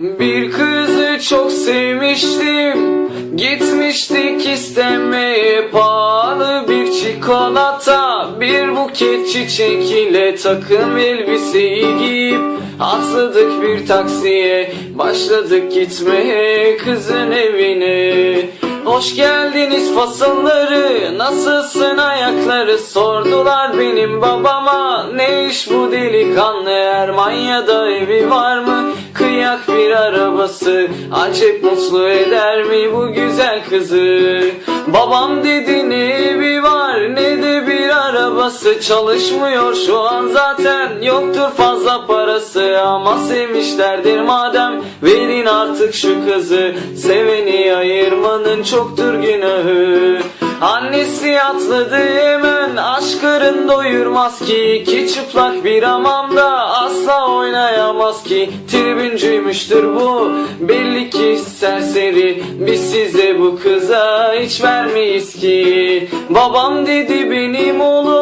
Bir kızı çok sevmiştim. Gitmiştik istemeye pahalı bir çikolata. Bir buket çiçek ile takım elbiseyi giyip Atladık bir taksiye. Başladık gitmeye kızın evine. Hoş geldiniz fasılları Nasılsın ayakları? Sordular benim babama Ne iş bu delikanlı? Ermanya'da evi var mı Kıyak bir arabası. Acep mutlu eder mi bu güzel kızı? Babam dedi ne evi var Ne de bir arabası. Çalışmıyor şu an zaten Yoktur fazla parası. Ama sevmişlerdir madem Verin artık şu kızı. Seveni ayırmanın çoktur günahı Annesi atladı hemen Aşkırın doyurmaz ki. İki çıplak bir hamamda Asla oynayamaz ki. Tribüncüymüştür bu Belli ki serseri. Biz size bu kıza hiç vermeyiz ki. Babam dedi benim oğlum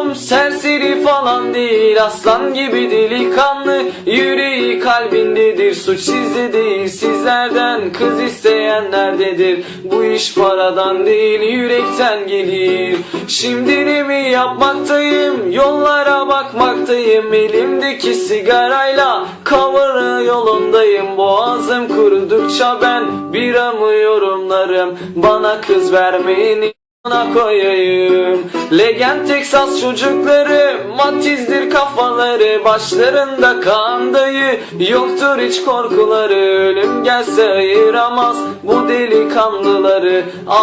Falan değil Aslan gibi delikanlı. Yüreği kalbindedir Suç sizde değil sizlerden Kız isteyenlerdedir Bu iş paradan değil yürekten gelir. Şimdi ne mi yapmaktayım? Yollara bakmaktayım. Elimdeki sigarayla Cover'ı yolundayım. Boğazım kurudukça ben Biramı yorumlarım. Bana kız vermeyeni ona koyayım. Legend Texas çocukları Matizdir kafaları Başlarında kan dayı. Yoktur hiç korkuları Ölüm gelse ayıramaz Bu delikanlıları. Al